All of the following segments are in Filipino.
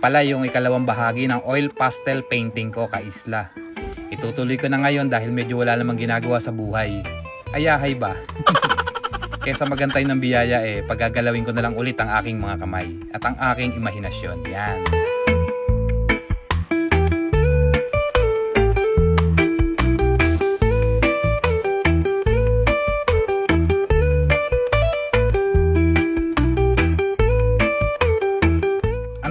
pala yung ikalawang bahagi ng oil pastel painting ko ka isla. Itutuloy ko na ngayon dahil medyo wala namang ginagawa sa buhay. Ayahay ba? Kesa magantay ng biyaya eh, pagagalawin ko na lang ulit ang aking mga kamay at ang aking imahinasyon. Yan.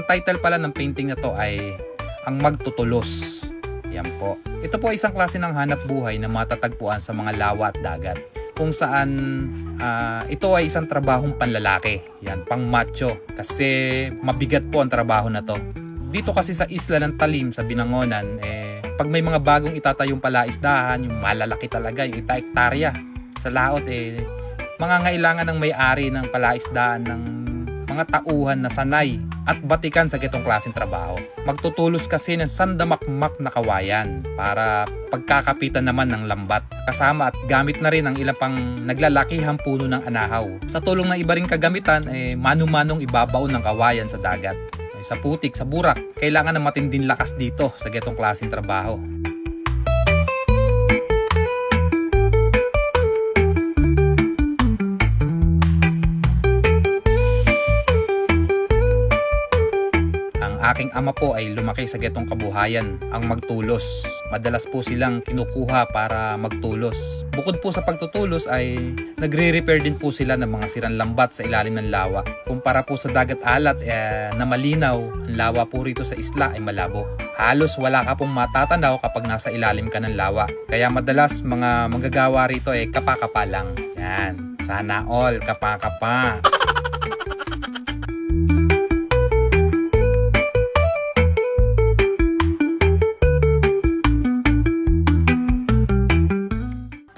Title pala ng painting na to ay Ang Magtutulos. Yan po. Ito po ay isang klase ng hanap buhay na matatagpuan sa mga lawa at dagat. Kung saan ah, ito ay isang trabahong panlalaki. Yan, pang macho. Kasi mabigat po ang trabaho na to. Dito kasi sa isla ng Talim sa Binangonan, eh, pag may mga bagong itatayong palaisdahan, yung malalaki talaga, yung ita-ektarya sa laot, eh, mangangailangan ng may-ari ng palaisdaan ng mga tauhan na sanay at batikan sa gitong klaseng trabaho. Magtutulos kasi ng sandamakmak na kawayan para pagkakapitan naman ng lambat. Kasama at gamit na rin ang ilang pang naglalakihang puno ng anahaw. Sa tulong ng iba ring kagamitan, eh, manu-manong ibabaon ng kawayan sa dagat. Sa putik, sa burak, kailangan ng matinding lakas dito sa gitong klaseng trabaho. Aking ama po ay lumaki sa getong kabuhayan, ang magtulos. Madalas po silang kinukuha para magtulos. Bukod po sa pagtutulos ay nagre-repair din po sila ng mga sirang lambat sa ilalim ng lawa. Kumpara po sa dagat alat eh, na malinaw, ang lawa po rito sa isla ay malabo. Halos wala ka pong matatanaw kapag nasa ilalim ka ng lawa. Kaya madalas mga manggagawa rito ay kapakapa lang. Yan. Sana all kapakapa.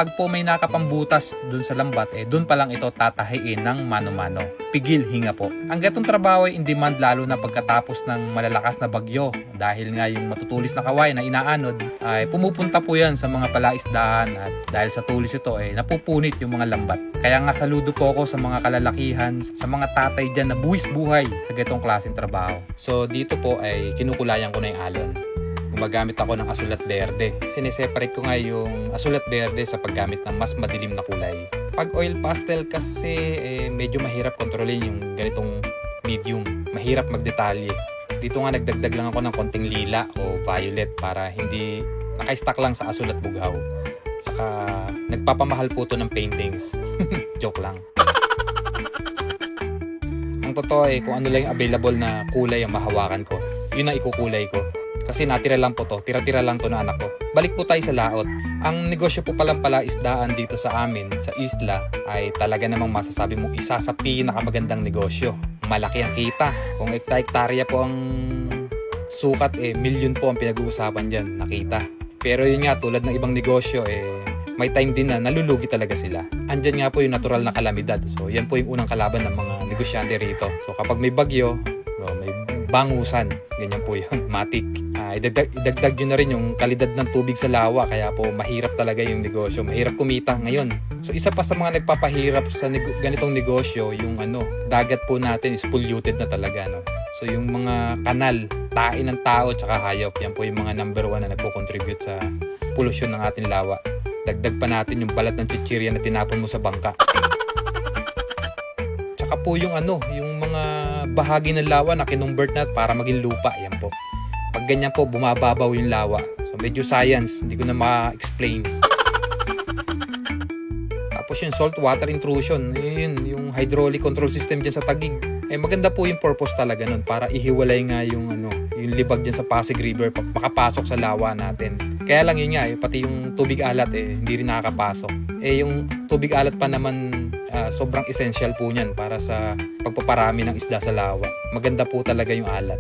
Pag po may nakapambutas dun sa lambat, eh dun pa lang ito tatahiin ng mano-mano. Pigil hinga po. Ang gatong trabaho ay in demand lalo na pagkatapos ng malalakas na bagyo. Dahil nga yung matutulis na kawayan na inaanod, ay pumupunta po yan sa mga palaisdahan at dahil sa tulis ito, eh napupunit yung mga lambat. Kaya nga saludo po ako sa mga kalalakihan, sa mga tatay dyan na buwis buhay sa gatong klaseng trabaho. So dito po ay kinukulayan ko na yung alon gumagamit ako ng asulat berde. Sineseparate ko nga yung asulat berde sa paggamit ng mas madilim na kulay. Pag oil pastel kasi eh, medyo mahirap kontrolin yung ganitong medium. Mahirap magdetalye. Dito nga nagdagdag lang ako ng konting lila o violet para hindi naka-stack lang sa asulat bughaw. Saka nagpapamahal po to ng paintings. Joke lang. Ang totoo eh, kung ano lang yung available na kulay ang mahawakan ko, yun ang ikukulay ko. Kasi natira lang po to, tira-tira lang to na anak ko. Balik po tayo sa laot. Ang negosyo po palang pala isdaan dito sa amin, sa isla, ay talaga namang masasabi mong isa sa pinakamagandang negosyo. Malaki ang kita. Kung ekta-ektarya po ang sukat, eh, milyon po ang pinag-uusapan dyan, nakita. Pero yun nga, tulad ng ibang negosyo, eh, may time din na nalulugi talaga sila. Andyan nga po yung natural na kalamidad. So, yan po yung unang kalaban ng mga negosyante rito. So, kapag may bagyo, oh, may bangusan. Ganyan po yun, matik. Ah, idagdag, idagdag yun na rin yung kalidad ng tubig sa lawa. Kaya po mahirap talaga yung negosyo. Mahirap kumita ngayon. So isa pa sa mga nagpapahirap sa nego- ganitong negosyo, yung ano, dagat po natin is polluted na talaga. No? So yung mga kanal, tain ng tao tsaka hayop, yan po yung mga number one na nagko-contribute sa pollution ng ating lawa. Dagdag pa natin yung balat ng chichirya na tinapon mo sa bangka. Tsaka po yung ano, yung mga bahagi ng lawa na kinumbert na para maging lupa. Yan po. Pag ganyan po, bumababaw yung lawa. So medyo science, hindi ko na ma-explain. Tapos yung salt water intrusion, yun, yung hydraulic control system dyan sa tagig. Eh maganda po yung purpose talaga nun para ihiwalay nga yung ano, yung libag dyan sa Pasig River pa- makapasok sa lawa natin. Kaya lang yun nga, eh, pati yung tubig alat eh, hindi rin nakakapasok. Eh yung tubig alat pa naman ah, sobrang essential po niyan para sa pagpaparami ng isda sa lawa. Maganda po talaga yung alat.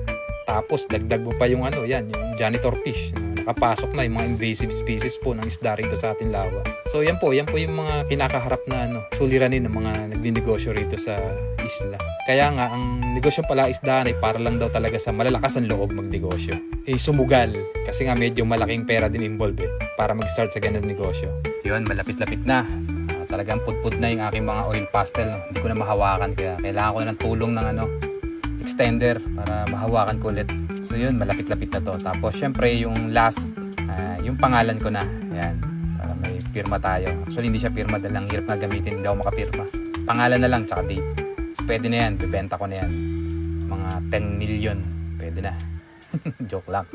Tapos dagdag mo pa yung ano, yan, yung janitor fish na nakapasok na yung mga invasive species po ng isda rito sa ating lawa. So yan po, yan po yung mga kinakaharap na ano, suliranin ng mga nagninegosyo rito sa isla. Kaya nga, ang negosyo pala isdaan ay para lang daw talaga sa malalakas ang loob magnegosyo. Eh, sumugal. Kasi nga medyo malaking pera din involved eh, para mag-start sa ganun negosyo. Yun, malapit-lapit na. Talagang pudpud na yung aking mga oil pastel. no? Hindi ko na mahawakan kaya kailangan ko na ng tulong ng ano, extender para mahawakan ko ulit. So yun, malapit-lapit na to. Tapos syempre yung last, ah, yung pangalan ko na. Yan, para may pirma tayo. Actually hindi siya pirma dahil ang hirap na gamitin, hindi ako makapirma. Pangalan na lang, tsaka date. So, pwede na yan, bibenta ko na yan. Mga 10 million, pwede na. Joke lang.